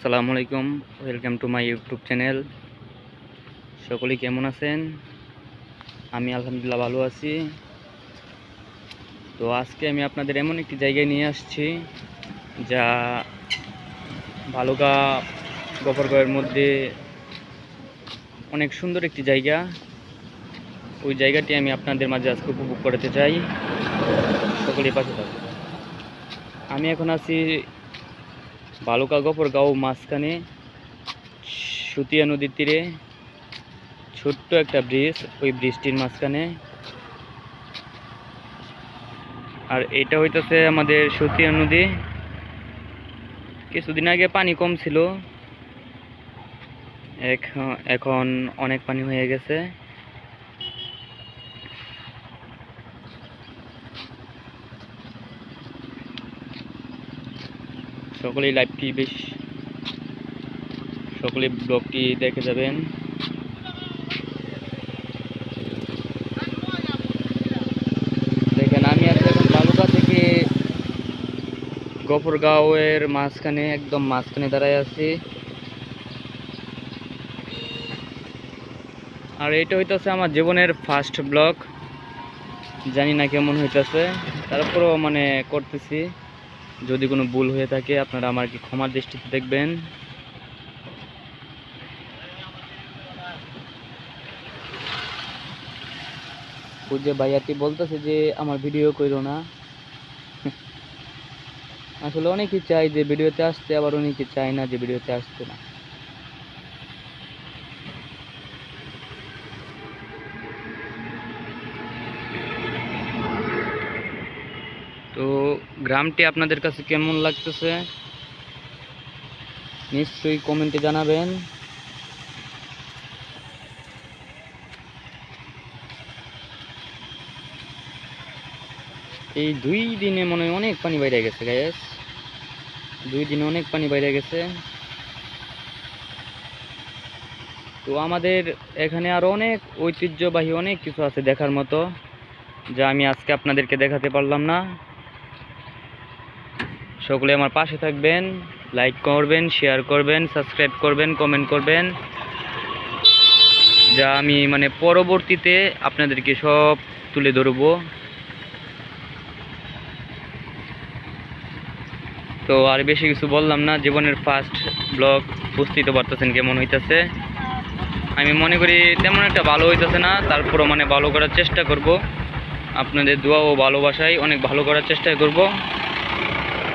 আসসালামু আলাইকুম, welcome to my YouTube channel. সকলেই কেমন আছেন? আমি আলহামদুলিল্লাহ ভালো আছি। তো আজকে আমি আপনাদের এমন একটি জায়গায় নিয়ে আসছি, যা ভালুকা গফরগড়ের মধ্যে অনেক সুন্দর একটি জায়গা। ওই জায়গাটি আমি আপনাদের মাঝে আজকে উপভোগ করতে চাই। সকলেই পাশে থাকুন। আমি এখন আছি বালুকা গফরগাঁও মাঝখানে সুতিয়া নদীর তীরে ছোট্ট একটা ব্রিজ ওই ব্রিজটির মাঝখানে। আর এটা হইতেছে আমাদের সুতিয়া নদী। কিছুদিন আগে পানি কম ছিল। এখ- এখন অনেক পানি হয়ে গেছে। সকলেই লাইভটি বেশ, সকলেই ব্লগটি দেখে যাবেন। দেখেন, আমি আছি এখন বালুকা থেকে গফরগাঁওয়ের মাঝখানে, একদম মাঝখানে দাঁড়ায় আছি। আর এটা হইতেছে আমার জীবনের ফার্স্ট ব্লগ জানি না কেমন হইতেছে, তারপরেও মানে করতেছি। যদি কোনো ভুল হয়ে থাকে, আপনারা আমার কি ক্ষমার দৃষ্টিতে দেখবেন। ওই ভাইয়াটি বলতেছে যে, আমার ভিডিও কইরো না। আসলে অনেকেই চাই যে ভিডিওতে আসতে, আবার অনেকে চায় না যে ভিডিওতে আসতে না। তো গ্রামটি আপনাদের কাছে কেমন লাগতেছে? নিশ্চয়ই কমেন্টে জানাবেন। এই দুই দিনে মনে হয় অনেক পানি বাইরে গেছে গ্যাস দুই দিনে অনেক পানি বাইরে গেছে। তো আমাদের এখানে আরও অনেক ঐতিহ্যবাহী অনেক কিছু আছে দেখার মতো, যা আমি আজকে আপনাদেরকে দেখাতে পারলাম না। সকলে আমার পাশে থাকবেন লাইক করবেন শেয়ার করবেন সাবস্ক্রাইব করবেন কমেন্ট করবেন। যা আমি মানে পরবর্তীতে আপনাদেরকে সব তুলে ধরবো। তো আর বেশি কিছু বললাম না, জীবনের ফার্স্ট ব্লগ বুঝতেই তো পারতেছেন কেমন হইতেছে। আমি মনে করি তেমন একটা ভালো হইতেছে না, তারপরও মানে ভালো করার চেষ্টা করব। আপনাদের দোয়া ও ভালোবাসায় অনেক ভালো করার চেষ্টা করব।